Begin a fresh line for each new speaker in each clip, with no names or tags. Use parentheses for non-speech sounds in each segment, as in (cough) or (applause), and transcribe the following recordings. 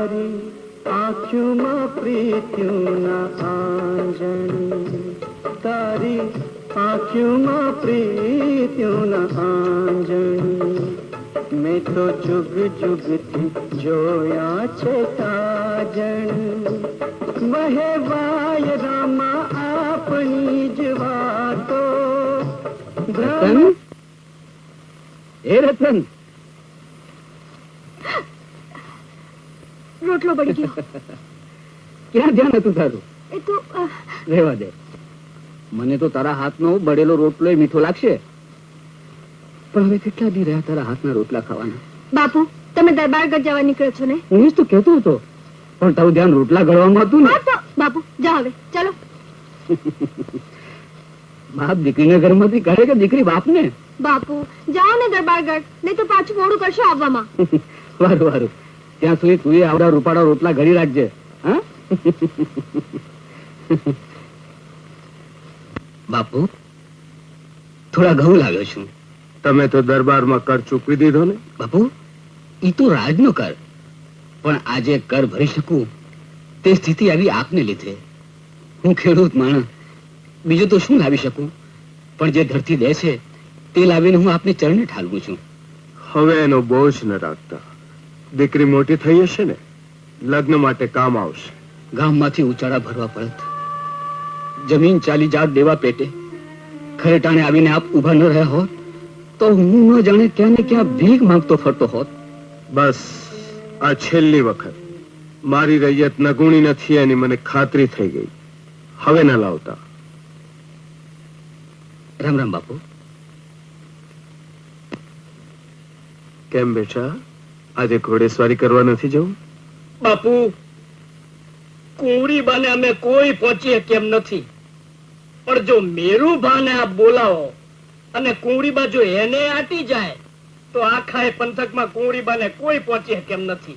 તારી આંખોમાં પ્રીત્યુના આંજણી તારી આંખોમાં પ્રીત્યુના આંજણી મેં તો જુગ જુગથી જોયા છે સાજણ વહેવાય રામા આપણી જ વાતો
રતન એ રતન
રોટલો પડી ગયો? (laughs)
ક્યાં ધ્યાન હતું તારું?
એ તો
રહેવા દે. મને તો તારા હાથનો બળેલો રોટલો મીઠો લાગશે. પણ હવે કેટલા દી રહ્યા તારા હાથના રોટલા ખાવાના?
બાપુ તમે દરબારગઢ જવા નીકળ્યો છો ને?
હું જ તો કહેતો હતો. પણ તારું ધ્યાન રોટલા ગળવામાં હતું ને.
બાપુ જાઓ હવે ચાલો. (laughs)
બાપ દીકરીને ઘરમાંથી કાઢે કે દીકરી બાપને?
બાપુ જાઓ ને દરબારગઢ નહીં તો પાછું મોડું કરશો આવવામાં. (laughs)
વારું વારું. ત્યાં સુધી તું આવડા રૂપાળા રોટલા ઘડી રાખજે બાપુ થોડા ઘઉં લાવ્યો છું.
તમે તો દરબારમાં કર ચૂકવી દીધો ને.
બાપુ ઈ તો રાજનો કર. પણ આજે કર ભરી શકું તે સ્થિતિ આવી આપને લીધે. હું ખેડૂત માણસ. બીજું તો શું લાવી શકું? પણ જે ધરતી દે છે તે લાવીને હું આપને ચરણે ઠાલવું છું.
હવે એનો બોજ ન રાખતા. દીકરી મોટી થઈ હશે ને લગ્ન માટે કામ આવશે.
ગામમાંથી ઉચાળા ભરવા પડત. જમીન ચાલી જાત દેવા પેટે. ખરેટાણે આવીને આપ ઊભા ન રહ્યા હોત તો હું ન જાણે ક્યાં ને ક્યાં ભીખ માંગતો ફરતો હોત.
બસ આ છેલ્લી વખત. મારી રૈયત નગુણી નથી એની મને ખાતરી થઈ ગઈ. હવે ના લાવતા.
રામ રામ બાપુ.
કેમ બેટા? આજે ઘોડેસવારી કરવા નથી જવું?
બાપુ, કુંવરી બાને અમે કોઈ પહોંચીએ કેમ નથી? પણ જો મેરુ ભાને આપ બોલાવો અને કુંવરી બા જો એને આટી જાય, તો આખા એ પંથકમાં કુવડી બાને કોઈ પહોંચીએ કેમ નથી?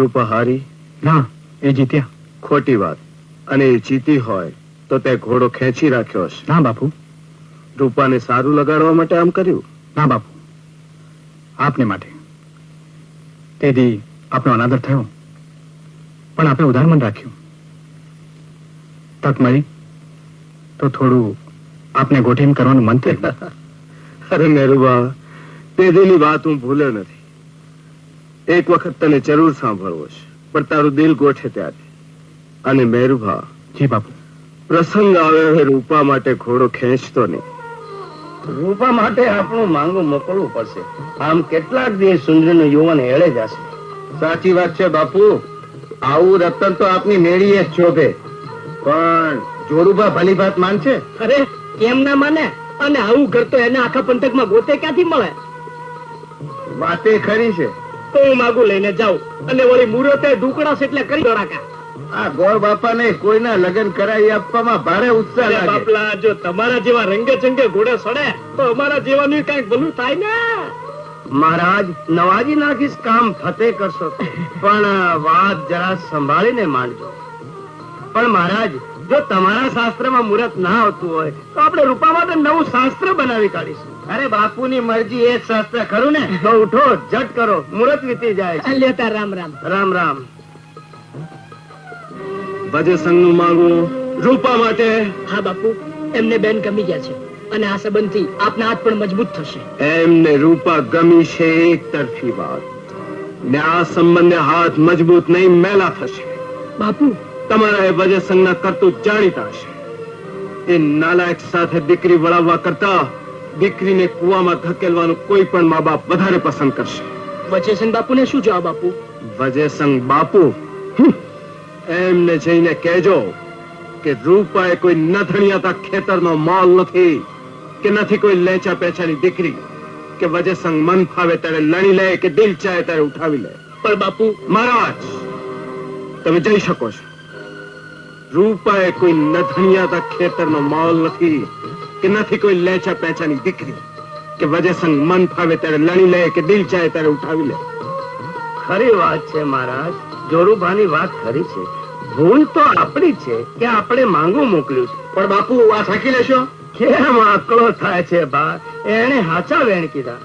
રૂપા હારી
ના એ જીત્યા.
ખોટી વાત. અને એ જીતી હોય તો તે ઘોડો ખેંચી રાખ્યો હશે.
ના બાપુ.
રૂપાને સારું લગાડવા માટે આમ કર્યું?
ના બાપુ. આપને માટે. તેથી આપનો અનાદર થયો. પણ આપણે ઉદાહરણ રાખ્યું. તક મળી તો થોડું આપને ગોઠીને કરવાનું મન થયું. (laughs)
અરે મેરુબા પેઢીની વાત હું ભૂલ્યો નથી. એક વખત તને જરૂર સાંભળવો છે પણ તારું દિલ ગોઠે ત્યારે અને મેરુભા
જી બાપુ.
પ્રસંગ આવે હવે રૂપા માટે ઘોડો ખેંચતો નહીં.
રૂપા માટે આપણું માંગુ મોકલવું પડશે. આમ કેટલાક દિવસ સુંદરીનો યુવાન હેળે જશે.
સાચી વાત છે બાપુ. આવું રતન તો આપની મેળીએ જ શોભે. પણ જોરુભા ભલી વાત માનશે?
અરે કેમ ના માને. અને આવું ઘર તો એને આખા પંથકમાં ગોતે ક્યાંથી મળે?
વાતે ખરી છે.
તો હું માગું લઈને જાઉં. અને વળી મુરતે ઢુકડા એટલે કરી દોડાકા
આ ગોળ બાપાને કોઈના લગ્ન કરાવી આપવામાં ભારે ઉત્સાહ લાગે.
બાપલા જો તમારા જેવા રંગે ચંગે ઘોડે સડે તો અમારા જેવાનું કંઈક ભલું થાય ને?
મહારાજ નવાજી નાખીશ કામ ફતે કરશો. પણ વાત જરા સંભાળીને માંડજો. પણ મહારાજ જો તમારા શાસ્ત્રમાં મુહૂર્ત ના આવતું હોય તો આપણે રૂપામાં નવું શાસ્ત્ર બનાવી કાઢીશું. અરે બાપુની મરજી એ શાસ્ત્ર ખરું ને? તો ઉઠો જટ કરો મુહૂર્ત વીતી જાય
લેતા રામ રામ.
રામ રામ. ભજે સંગનું માંગવું રૂપા માટે.
હા બાપુ એમને બેન ગમી ગયા છે અને આ સંબંધથી આપના હાથ પણ મજબૂત થશે.
એમને રૂપા ગમી છે એક તરફી વાત. ને આ સંબંધે હાથ મજબૂત નહીં મેલા થશે.
બાપુ
તમારા એ વજય સંઘના કરતું જાણીતા હશે. એ નાલાયક સાથે દીકરી વળાવવા કરતા દીકરીને કુવામાં ધકેલવાનું કોઈ પણ મા બાપ વધારે પસંદ કરશે.
વજયસંગ બાપુને શું જવાબ આપું?
વજયસંગ બાપુ એમને જઈને કહેજો કે રૂપાએ કોઈ નથણિયાતા ખેતરનો માલ નથી કે નથી કોઈ લેચા પેચાની દીકરી કે વજયસંગ મન ફાવે ત્યારે લણી લે કે દિલ ચાહે ત્યારે ઉઠાવી લે.
પણ બાપુ
મહારાજ તમે જઈ શકો છો. રૂપાએ કોઈ નથણિયાતા ખેતરનો માહોલ નથી કે નથી કોઈ લેચા પેચાની દીકરી કે વજયસંગ મન ફાવે ત્યારે લણી લે કે દિલ ચાહે ત્યારે ઉઠાવી લે.
ખરી વાત છે મહારાજ. જોરુભાની વાત ખરી છે. ભૂલ તો આપણી છે કે આપણે માંગુ મોકલ્યું છે.
પણ બાપુ આ થાકી લેશો?
કેમ આકળો થાય છે બા? એને હાચા વેણ કીધા.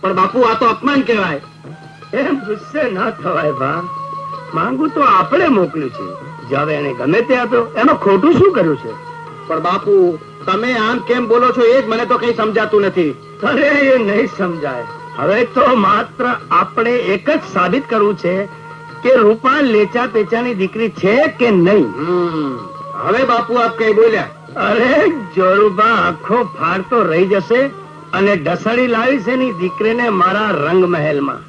પણ બાપુ આ તો અપમાન કહેવાય.
એમ ગુસ્સે ના થવાય બા. માંગુ તો આપણે મોકલ્યું છે. જ્યારે એને ગમે તે આપ્યો એમાં ખોટું શું કર્યું છે?
પણ બાપુ તમે આમ કેમ બોલો છો એ જ મને તો કઈ સમજાતું નથી.
અરે એ નહીં સમજાય. હવે તો માત્ર આપણે એક જ સાબિત કરવું છે કે રૂપા લેચા પેચાની દીકરી છે કે નહીં?
હવે બાપુ આપ કઈ બોલ્યા.
અરે જોરુબા આખો ફાડતો રહી જશે અને ડસડી લાવીશ એની દીકરીને મારા રંગ મહેલમાં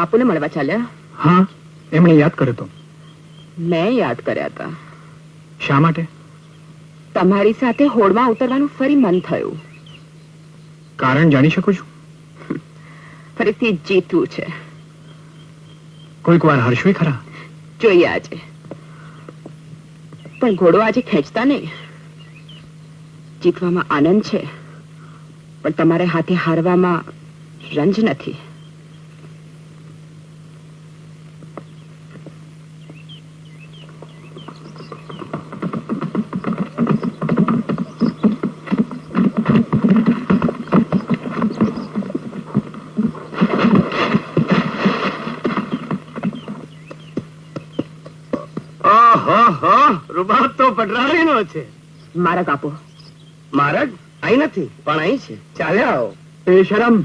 બાપુને મળવા ચાલ્યા?
હા એમણે યાદ કર્યો તો.
મેં યાદ કર્યા હતા.
શા માટે?
તમારી સાથે હોડમાં ઉતરવાનું ફરી મન થયું.
કારણ જાણી શકું છું?
ફરીથી જીતવું છે.
કોઈક વાર હર્ષવી ખરા?
જોઈએ આજે. પણ ઘોડો આજે ખેંચતા નહીં. જીતવામાં આનંદ છે. પણ તમારે હાથે હારવામાં રંજ નથી.
રૂબાબ તો પટરાણી નો છે
મારક આપો
મારક અહીં નથી પણ અહીં છે. ચાલ્યા આવો.
એ શરમ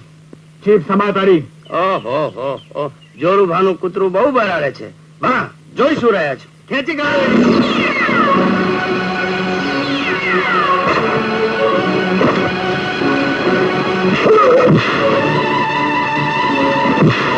ચીફ સમા તારી
ઓહો હો હો. જોરુભાનું કૂતરું બહુ બરાડે છે. હા જોઈશું રહ્યા છે? ખેંચી કાઢો.
અરે (laughs)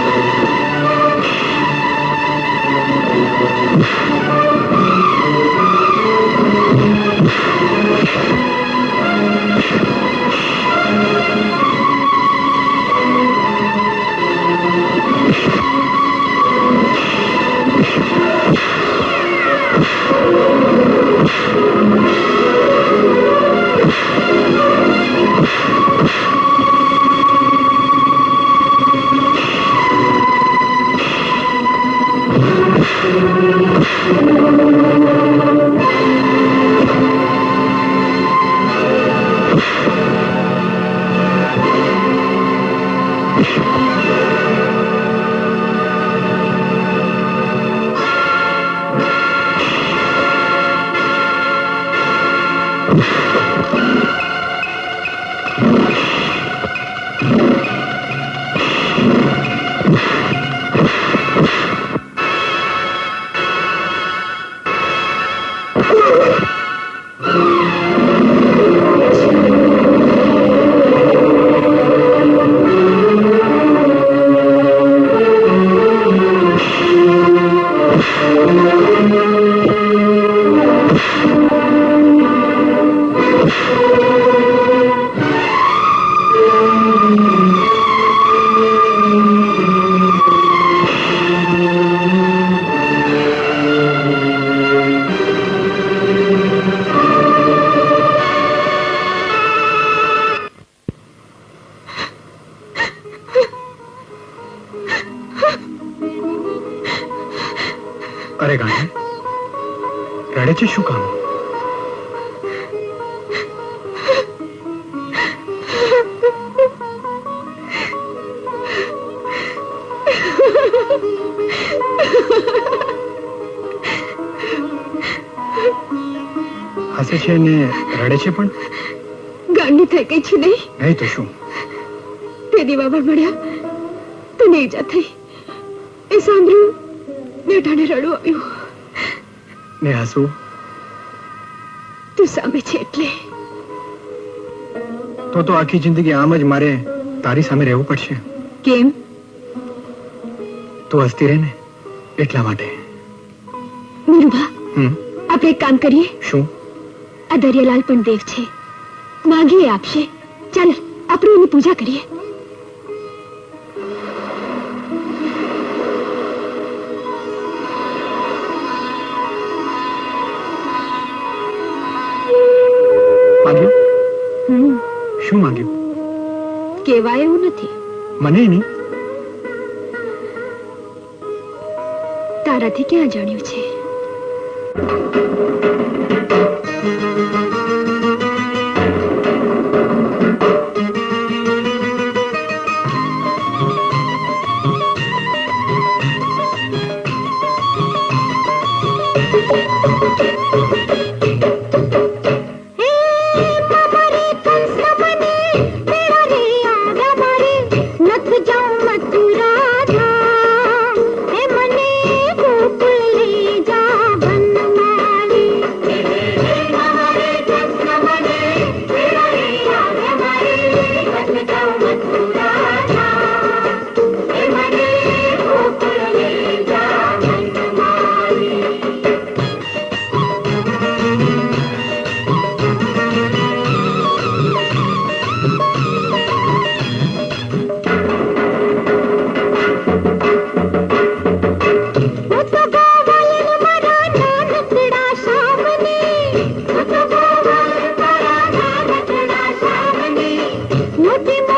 હસે છે ને રડે છે પણ?
ગાંડી થઈ ગઈ છે નહીં?
નહીં તો શું?
તે દીવાવર મળ્યા. તને ઈજા થઈ. એ સાંભળ્યું બેટાને રડું આવ્યું.
ને હસવું?
તું સામે છે એટલે.
તો તો આખી જિંદગી આમ જ મારે તારી સામે રહેવું પડશે.
કેમ?
તું હસતી રહે ને એટલા માટે. હમ?
આપણે એક કામ કરીએ.
શું?
આ દરિયાલાલ પણ દેવ છે. માગીએ આપશે. ચાલ આપણે એની પૂજા કરીએ.
શું માંગ્યું?
કેવાય એવું નથી.
મને નહીં.
તારાથી ક્યાં જાણ્યું છે? Thank you. último